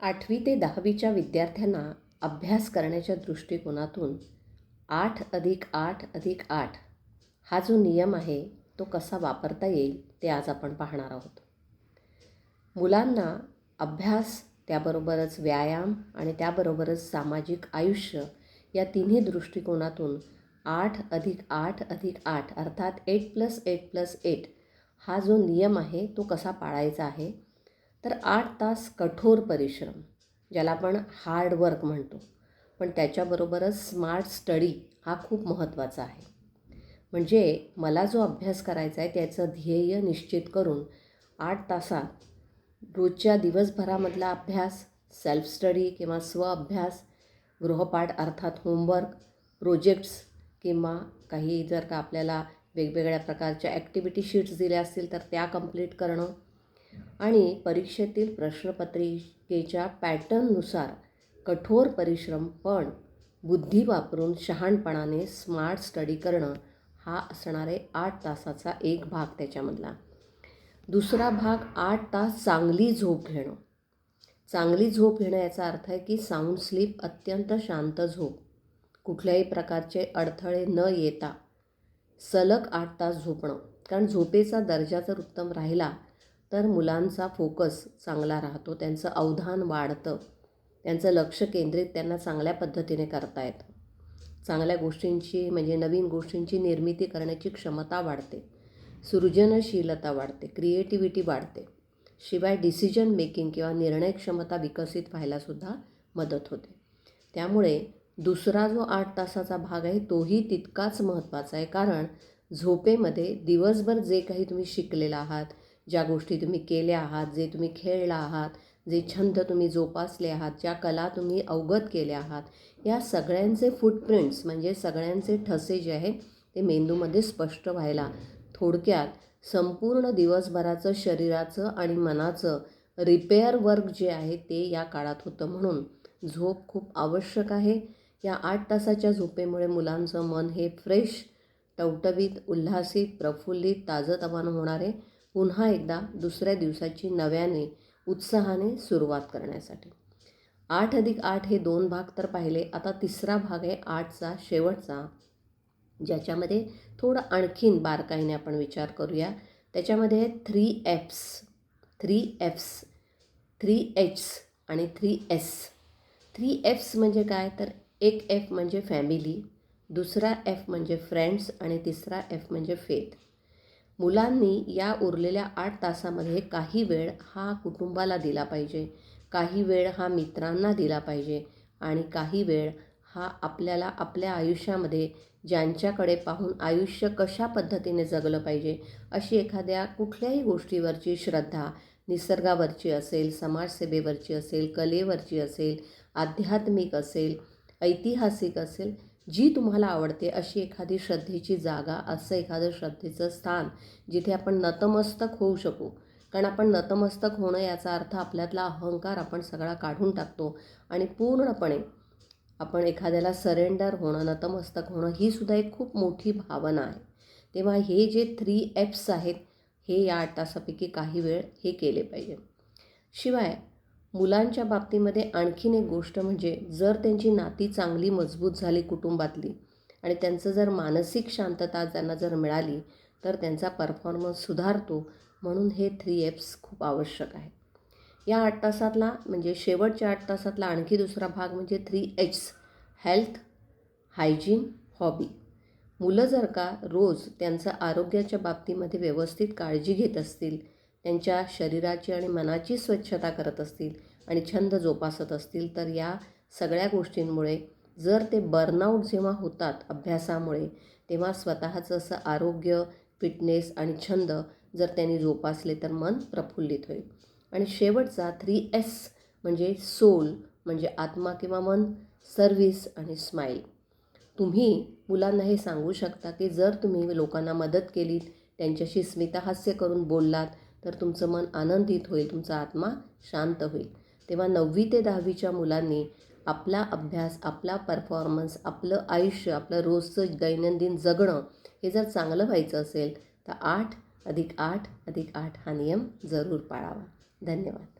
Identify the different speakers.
Speaker 1: आठवी ते दहावीच्या विद्यार्थ्यांना अभ्यास करण्याच्या दृष्टिकोनातून आठ अधिक आठ अधिक आठ हा जो नियम आहे तो कसा वापरता येईल ते आज आपण पाहणार आहोत. मुलांना अभ्यास त्याबरोबरच व्यायाम आणि त्याबरोबरच सामाजिक आयुष्य या तिन्ही दृष्टिकोनातून आठ अधिक आठ अधिक आठ अर्थात eight plus eight plus eight हा जो नियम आहे तो कसा पाळायचा आहे तर आठ तास कठोर परिश्रम ज्याला आपण हार्ड वर्क म्हणतो. पण त्याच्याबरोबरच स्मार्ट स्टडी हा खूप महत्त्वाचा आहे. म्हणजे मला जो अभ्यास करायचा आहे त्याचं ध्येय निश्चित करून आठ तासात रोजच्या दिवसभरामधला अभ्यास सेल्फ स्टडी किंवा स्वअभ्यास गृहपाठ अर्थात होमवर्क प्रोजेक्ट्स किंवा काही जर का आपल्याला वेगवेगळ्या प्रकारच्या ॲक्टिव्हिटी शीट्स दिल्या असतील तर त्या कंप्लीट करणं आणि परीक्षेतील प्रश्नपत्रिकेच्या पॅटर्ननुसार कठोर परिश्रम पण बुद्धी वापरून शहाणपणाने स्मार्ट स्टडी करणं हा असणारे आठ तासाचा एक भाग त्याच्यामधला. दुसरा भाग आठ तास चांगली झोप घेणं. चांगली झोप घेणं याचा अर्थ आहे की साऊंड स्लीप अत्यंत शांत झोप. कुठल्याही प्रकारचे अडथळे न येता सलग आठ तास झोपणं. कारण झोपेचा दर्जा जर उत्तम राहिला तर मुलांचा फोकस चांगला राहतो. त्यांचं अवधान वाढतं. त्यांचं लक्ष केंद्रित त्यांना चांगल्या पद्धतीने करता येतं. चांगल्या गोष्टींची म्हणजे नवीन गोष्टींची निर्मिती करण्याची क्षमता वाढते. सृजनशीलता वाढते. क्रिएटिव्हिटी वाढते. शिवाय डिसिजन मेकिंग किंवा निर्णय क्षमता विकसित व्हायलासुद्धा मदत होते. त्यामुळे दुसरा जो आठ तासाचा भाग आहे तोही तितकाच महत्त्वाचा आहे. कारण झोपेमध्ये दिवसभर जे काही तुम्ही शिकलेला आहात ज्या गोष्टी तुम्ही केल्या आहात जे तुम्ही खेळला आहात जे छंद तुम्ही जोपासले आहात ज्या कला तुम्ही अवगत केल्या आहात या सगळ्यांचे फुटप्रिंट्स म्हणजे सगळ्यांचे ठसे जे आहे ते मेंदूमध्ये स्पष्ट व्हायला थोडक्यात संपूर्ण दिवसभराचं शरीराचं आणि मनाचं रिपेअर वर्क जे आहे ते या काळात होतं. म्हणून झोप खूप आवश्यक आहे. या आठ तासाच्या झोपेमुळे मुलांचं मन हे फ्रेश टवटवीत उल्हासित प्रफुल्लित ताजंतवानं होणारे पुन्हा एकदा दुसऱ्या दिवसाची नव्याने उत्साहाने सुरुवात करण्यासाठी. आठ अधिक आठ हे दोन भाग तर पाहिले. आता तिसरा भाग आहे आठचा शेवटचा ज्याच्यामध्ये थोडं आणखीन बारकाईने आपण विचार करूया. त्याच्यामध्ये three Fs three Fs three H आणि थ्री एस थ्री एफ्स म्हणजे काय? तर एक एफ म्हणजे फॅमिली दुसरा एफ म्हणजे फ्रेंड्स आणि तिसरा एफ म्हणजे फेथ मुलांनी या उरलेल्या आठ तासामध्ये काही वेळ हा कुटुंबाला दिला पाहिजे. काही वेळ हा मित्रांना दिला पाहिजे आणि काही वेळ हा आपल्याला आपल्या आयुष्यामध्ये ज्यांच्याकडे पाहून आयुष्य कशा पद्धतीने जगलं पाहिजे अशी एखाद्या कुठल्याही गोष्टीवरची श्रद्धा निसर्गावरची असेल समाजसेवेवरची असेल कलेवरची असेल आध्यात्मिक असेल ऐतिहासिक असेल जी तुम्हाला आवडते अशी एखादी श्रद्धेची जागा असं एखादं श्रद्धेचं स्थान जिथे आपण नतमस्तक होऊ शकू. कारण आपण नतमस्तक होणं याचा अर्थ आपल्यातला अहंकार आपण सगळा काढून टाकतो आणि पूर्णपणे आपण एखाद्याला सरेंडर होणं नतमस्तक होणं ही सुद्धा एक खूप मोठी भावना आहे. तेव्हा हे जे थ्री एप्स आहेत हे या आठ तासापैकी काही वेळ हे केले पाहिजे. शिवाय मुलांच्या बाबतीमध्ये आणखीन एक गोष्ट म्हणजे जर त्यांची नाती चांगली मजबूत झाली कुटुंबातली आणि त्यांचं जर मानसिक शांतता त्यांना जर मिळाली तर त्यांचा परफॉर्मन्स सुधारतो म्हणून हे थ्री एप्स खूप आवश्यक आहे. या आठ तासातला म्हणजे शेवटच्या आठ तासातला आणखी दुसरा भाग म्हणजे three H health hygiene hobby मुलं जर का रोज त्यांचं आरोग्याच्या बाबतीमध्ये व्यवस्थित काळजी घेत असतील त्यांच्या शरीराची आणि मनाची स्वच्छता करत असतील आणि छंद जोपासत असतील तर या सगळ्या गोष्टींमुळे जर ते बर्नआउट जेव्हा होतात अभ्यासामुळे तेव्हा स्वतःचं असं आरोग्य फिटनेस आणि छंद जर त्यांनी जोपासले तर मन प्रफुल्लित होईल. आणि शेवटचा थ्री एस म्हणजे सोल म्हणजे आत्मा किंवा मन सर्व्हिस आणि स्माईल तुम्ही मुलांना हे सांगू शकता की जर तुम्ही लोकांना मदत केलीत त्यांच्याशी स्मितहास्य करून बोललात तर तुमचं मन आनंदित होईल तुमचा आत्मा शांत होईल. तेव्हा नववी ते दहावीच्या मुलांनी आपला अभ्यास आपला परफॉर्मन्स आपलं आयुष्य आपलं रोजचं दैनंदिन जगणं हे जर चांगलं व्हायचं असेल तर आठ अधिक आठ अधिक आठ हा नियम जरूर पाळावा. धन्यवाद.